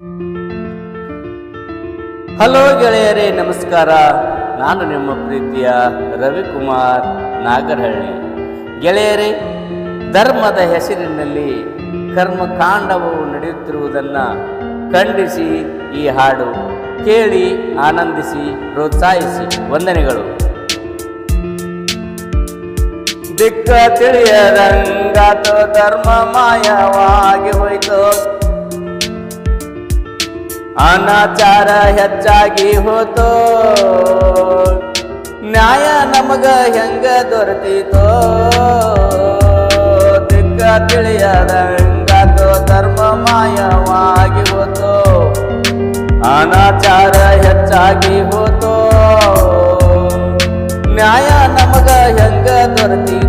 Hello ಗೆಳೆಯರೇ, ನಮಸ್ಕಾರ. ನಾನು ನಿಮ್ಮ ಪ್ರೀತಿಯ ರವಿಕುಮಾರ್ ನಾಗರಹಳ್ಳಿ. ಗೆಳೆಯರೇ, ಧರ್ಮದ ಹೆಸರಿನಲ್ಲಿ ಕರ್ಮಕಾಂಡವು ನಡೆಯುತ್ತಿರುವುದನ್ನು ಖಂಡಿಸಿ ಈ ಹಾಡು. ಕೇಳಿ, ಆನಂದಿಸಿ, ಪ್ರೋತ್ಸಾಹಿಸಿ. ವಂದನೆಗಳು. ದಿಕ್ಕ ತಿಳಿಯದಂಗಾತೋ ಧರ್ಮ ಮಾಯವಾಗಿ ಹೋಯ್ತು. ಅನಾಚಾರ ಹೆಚ್ಚಾಗಿ ಹೋತೋ. ನ್ಯಾಯ ನಮಗ ಹೆಂಗ ದೊರೆತೀತೋ ದಿಕ್ಕ ತಿಳಿಯದಂಗಾತೋ, ಧರ್ಮ ಮಾಯವಾಗಿ ಹೋತೋ. ಅನಾಚಾರ ಹೆಚ್ಚಾಗಿ ಹೋತೋ. ನ್ಯಾಯ ನಮಗ ಹೆಂಗ ದೊರೆತೀತೋ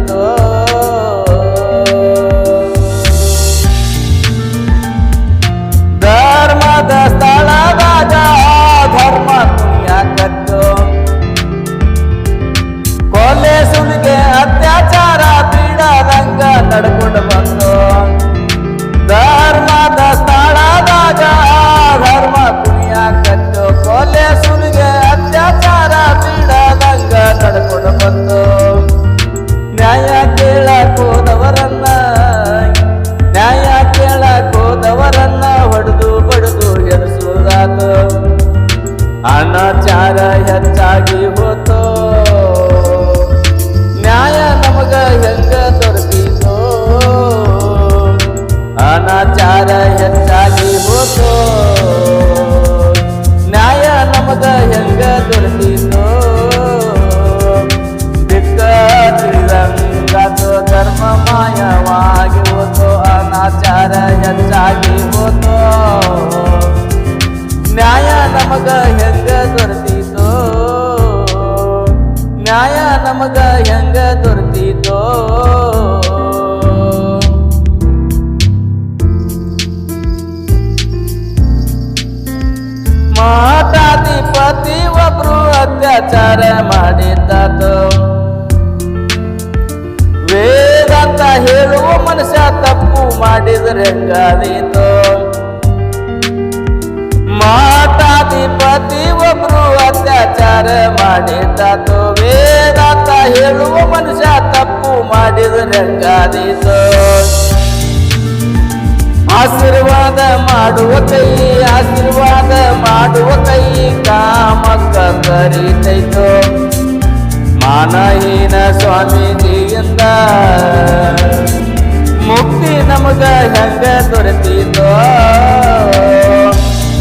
ಅನಾಚಾರ ಹೆಚ್ಚಾಗಿ ಹೋತು ನ್ಯಾಯ ನಮಗ ಹೆಂಗ ದೊರಕೀತೋ ಅನಾಚಾರ ಹೆಚ್ಚಾಗಿ ಹೋತು ನ್ಯಾಯ ನಮಗ ಹೆಂಗ ದೊರಕೀತೋ ದಿಕ್ಕ ತಿಳಿದಂಗಾತು ಧರ್ಮ ನ್ಯಾಯ ನಮಗ ಹೆಂಗ ದೊರೆತೀತೋ ಮಾತಾಧಿಪತಿ ಒಬ್ರು ಅತ್ಯಾಚಾರ ಮಾಡಿದ್ದಾತು. ವೇದಾಂತ ಹೇಳುವ ಮನುಷ್ಯ ತಪ್ಪು ಮಾಡಿದ್ರೆ ಹೆಂಗಾದೀತು? ಮಾತಾಧಿಪತಿ ಒಬ್ರು ಅತ್ಯಾಚಾರ ಮಾಡಿದ್ದಾತು. ಹೇಳುವ ಮನುಷ್ಯ ತಪ್ಪು ಮಾಡಿದರೆ ಆಶೀರ್ವಾದ ಮಾಡುವ ಕೈ, ಆಶೀರ್ವಾದ ಮಾಡುವ ಕೈ ಕಾಮಕ್ಕ ಕರೀತೈತೋ ಮಾನಹೀನ ಸ್ವಾಮೀಜಿಯಿಂದ ಮುಕ್ತಿ ನಮಗ ಹೆಂಗ ದೊರೆತೀತು.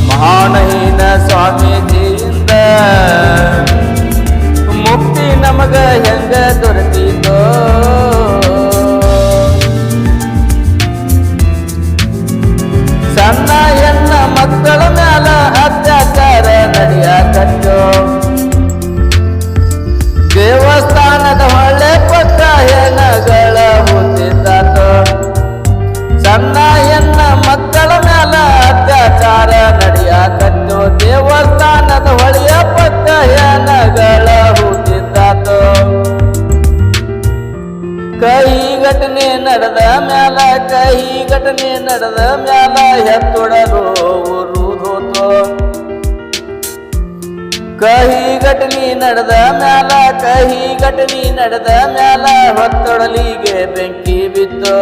ಮಾನಹೀನ ಸ್ವಾಮೀಜಿಯಿಂದ ಕಹಿ ಘಟನೆ ನಡೆದ ಮ್ಯಾಲ, ಕಹಿ ಘಟನೆ ನಡೆದ ಮ್ಯಾಲ ಹೆತ್ತೊಡರು ಊರುದೋತು ಕಹಿ ಘಟನೆ ನಡೆದ ಮ್ಯಾಲ, ಕಹಿ ಘಟನೆ ನಡೆದ ಮ್ಯಾಲ ಹೊತ್ತೊಡಲಿಗೆ ಬೆಂಕಿ ಬಿತ್ತು.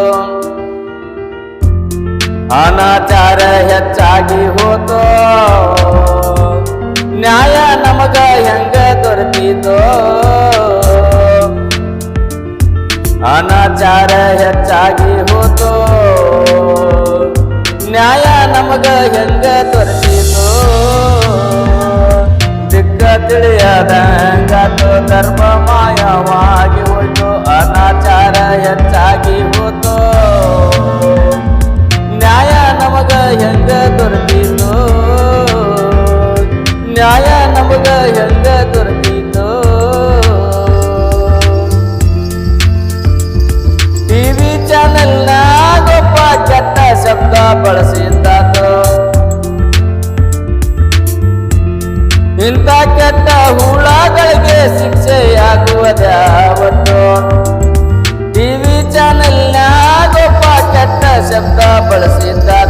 ಅನಾಚಾರ ಹೆಚ್ಚಾಗಿ ಹೋತೋ. ಅನಾಚಾರ ಹೆಚ್ಚಾಗಿ ಹೋತೋ. ನ್ಯಾಯ ನಮಗ ಹೆಂಗ ತೊರೆಸಿತು ದಿಕ್ಕ ತಿಳಿಯದಂಗಾತು ಧರ್ಮ ಮಾಯವಾಗಿ ಹೋಯ್ತು. ಅನಾಚಾರ ಹೆಚ್ಚಾಗಿ ಹೋತೋ. ನ್ಯಾಯ ನಮಗ ಹೆಂಗ ದೊರೆತೀತೋ ನ್ಯಾಯ ಇಂಥ ಕೆಟ್ಟ ಹುಳಗಳಿಗೆ ಶಿಕ್ಷೆಯಾಗುವುದ್ಯಾವತ್ತು ಟಿವಿ ಚಾನೆಲ್ ಗೊಪ್ಪ ಕೆಟ್ಟ ಶಬ್ದ ಬಳಸಿದ್ದಾತು